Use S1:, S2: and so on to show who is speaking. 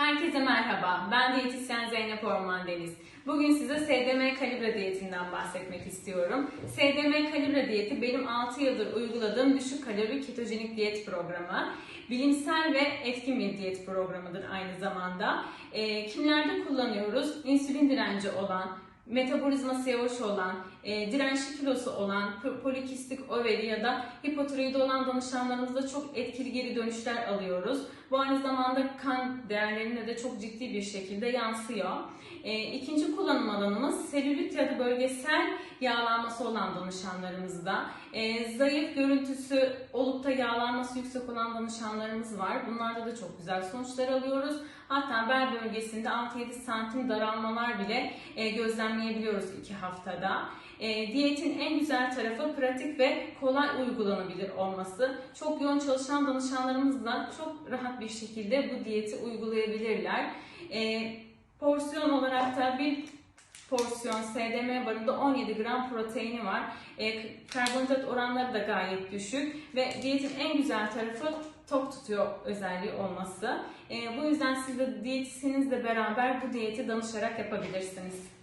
S1: Herkese merhaba. Ben diyetisyen Zeynep Orman Deniz. Bugün size SDM Kalibra diyetinden bahsetmek istiyorum. SDM Kalibra diyeti benim 6 yıldır uyguladığım düşük kalori ketojenik diyet programı. Bilimsel ve etkin bir diyet programıdır aynı zamanda. Ee, kimlerde kullanıyoruz? İnsülin direnci olan, metabolizması yavaş olan, e, dirençli kilosu olan, po- polikistik overi ya da hipotiroidi olan danışanlarımızda çok etkili geri dönüşler alıyoruz. Bu aynı zamanda kan değerlerine de çok ciddi bir şekilde yansıyor. E, ikinci kullanım alanımız selülit ya da bölgesel yağlanması olan danışanlarımızda. E, zayıf görüntüsü olup da yağlanması yüksek olan danışanlarımız var. Bunlarda da çok güzel sonuçlar alıyoruz. Hatta bel bölgesinde 6-7 santim daralmalar bile e, gözlemleyebiliyoruz 2 haftada. E, diyetin en güzel tarafı pratik ve kolay uygulanabilir olması. Çok yoğun çalışan danışanlarımız da çok rahat bir şekilde bu diyeti uygulayabilirler. E, porsiyon olarak da bir porsiyon SDM barında 17 gram proteini var. E, karbonhidrat oranları da gayet düşük ve diyetin en güzel tarafı tok tutuyor özelliği olması. E, bu yüzden siz de diyetisyenizle beraber bu diyeti danışarak yapabilirsiniz.